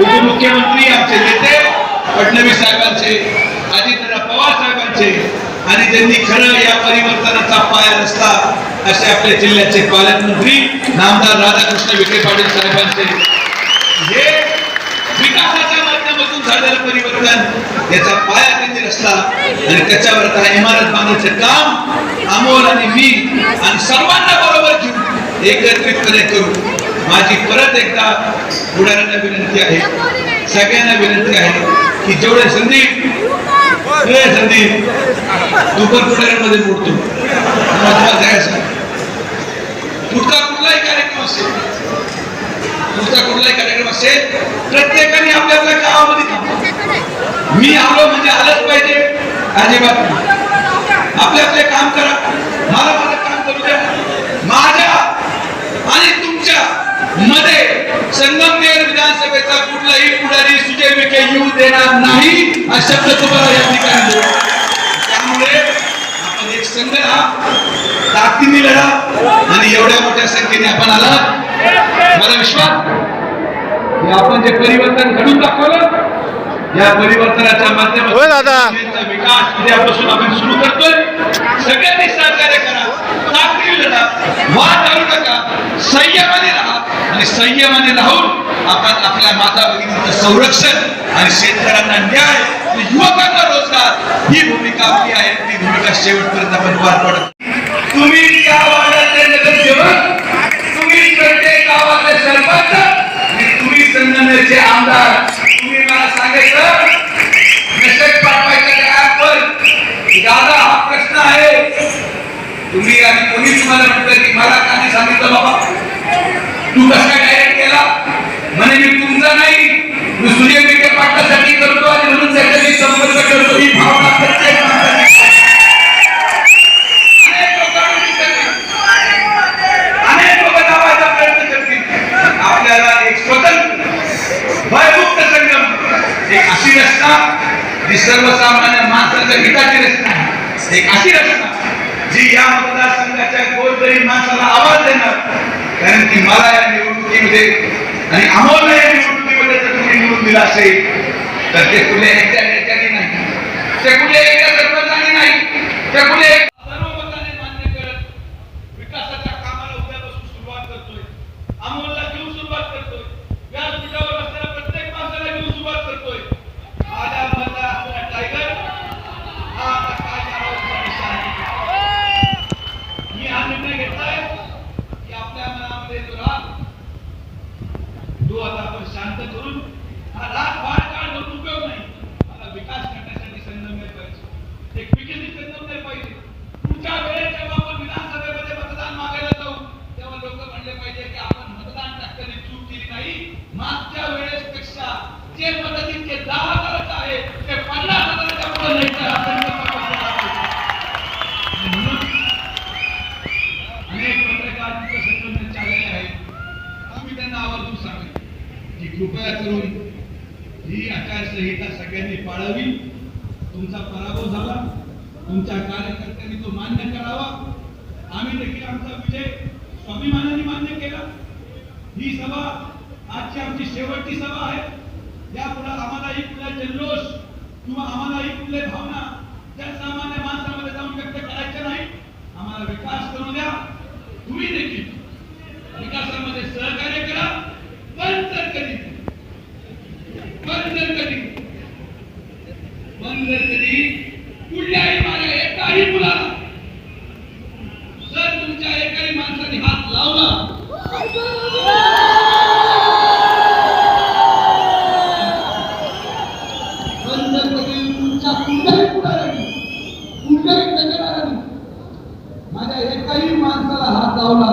उपमुख्यमंत्री आमचे नेते फडणवीस साहेबांचे अजितदादा पवार साहेबांचे आणि त्यांनी खरं या परिवर्तनाचा पाया रचला असे आपल्या जिल्ह्याचे पालकमंत्री नामदार राधाकृष्ण विखे पाटील साहेबांचे. हे विकासाच्या माध्यमातून झालेलं परिवर्तन याचा पाया त्यांनी रचला आणि त्याच्यावर आता इमारत बांधण्याचं काम अमोल आणि मी आणि सर्वांना बरोबर घेऊन एकत्रितपणे करू. माझी परत एकदा पुढाऱ्यांना विनंती आहे सगळ्यांना विनंती आहे की जेवढे संदीप संदीप दुपार पुढाऱ्यांमध्ये मोडतो. महत्वाचं आहे असं. पुढचा कुठलाही कार्यक्रम असेल पुढचा कुठलाही कार्यक्रम असेल प्रत्येकाने आपल्या आपल्या गावामध्ये मी आलो म्हणजे आलंच पाहिजे अजिबात आपले आपले काम करा. मला माझं काम करू द्या. माझ्या आणि मध्ये संगमनेर विधानसभेचा कुठलाही पुढारी सुजय विखे येऊ देणार नाही हा शब्द तुम्हाला या ठिकाणी. त्यामुळे आपण एक संघ राहा ताकदीने लढा आणि एवढ्या मोठ्या संख्येने आपण आला. मला विश्वास की आपण जे परिवर्तन घडून दाखवलं या परिवर्तनाच्या माध्यमातून विकास उद्यापासून आपण सुरू करतोय. सगळ्यांनी सहकार्य करा ताकदीने लढा वाद घालू नका संयमाने राहा आणि संयमाने राहून आपण आपल्या माता भगिनीचं संरक्षण आणि शेतकऱ्यांना न्याय आणि युवकांना रोजगार ही भूमिका आपली आहे. ती भूमिका शेवटपर्यंत आपण पार पडत तुम्ही या वार्डातले नगरसेवक तुम्ही प्रत्येक गावातले सरपंच आणि तुम्ही संगमनेरचे आमदार. तुम्ही मला सांगायचं मेसेज पाठवायचा ऍपवर दादा हा प्रश्न आहे. तुम्ही आणि कोणी तुम्हाला म्हटलं की मला काही सांगितलं बाबा. तू कसा डायरेक्ट केला. म्हणे मी तुमचा नाही मी सूर्य विखे पाटलासाठी करतो आणि म्हणून त्याच्याशी संपर्क करतो. ही भावना प्रत्येक अशी रचना जी सर्वसामान्य माणसाच्या हिताची रचना आहे. एक अशी रचना जी या मतदारसंघाच्या गोरगरीब माणसाला आवाज देणार. कारण की मला या निवडणुकीमध्ये आणि आम्हाला या निवडणुकीमध्ये जर तुम्ही निवडून दिला असेल तर ते कुठल्या एकट्या नेत्याने नाही. ते कुठल्या एकट्या सरपंचाने नाही. ते कुठल्या एक- सर्वमताने मान्य करत विकासाच्या कामाला उद्यापासून सुरुवात करतोय अमोलला घेऊन सुरुवात करतोय व्यासपीठावर असलेल्या प्रत्येक माणसाला घेऊन सुरुवात करतोय माझ्या मधला असलेला टायगर हा आता काय करावं विषय आहे मी हा निर्णय घेतलाय की आपल्या मनामध्ये जो राग तो आता आपण शांत करून हा राग वाढ काढ करून उपयोग नाही मला विकास करण्यासाठी संगमनेर पाहिजे एक विकसित संगमनेर पाहिजे पुढच्या वेळेस जेव्हा आपण विधानसभेमध्ये मतदान मागायला जाऊ तेव्हा लोक म्हणले पाहिजे की आपण मतदान टाकताना चूक केली नाही मागच्या वेळेस पेक्षा जे मदत इतके दहा हजाराचं आहे ते पन्नास हजाराच्या पुढे नाही तर हा संकल्प पक्ष लागतो. आणि म्हणून अनेक पत्रकार तिथं संकल्प चाललेले आहेत आम्ही त्यांना आवर्जून सांगेन की कृपया करून ही आचारसंहिता सगळ्यांनी पाळावी. तुमचा पराभव झाला. तुमच्या कार्यकर्त्यांनी तो मान्य करावा. आम्ही देखील आमचा विजय स्वाभिमानाने मान्य केला. ही सभा आजची आमची शेवटची सभा आहे. यापुढे आम्हालाही कुठला जल्लोष किंवा आम्हालाही कुठले भावना त्या सामान्य माणसामध्ये जाऊन व्यक्त करायच्या नाही आम्हाला विकास करू द्या. तुम्ही देखील विकासामध्ये सहकार्य करा पण तर कधी कधी जर कधी कुठल्याही माझ्या एकाही मुलाला जर तुमच्या एकाही माणसाने हात लावला. पण तुमच्या माझ्या एकाही माणसाला हात लावला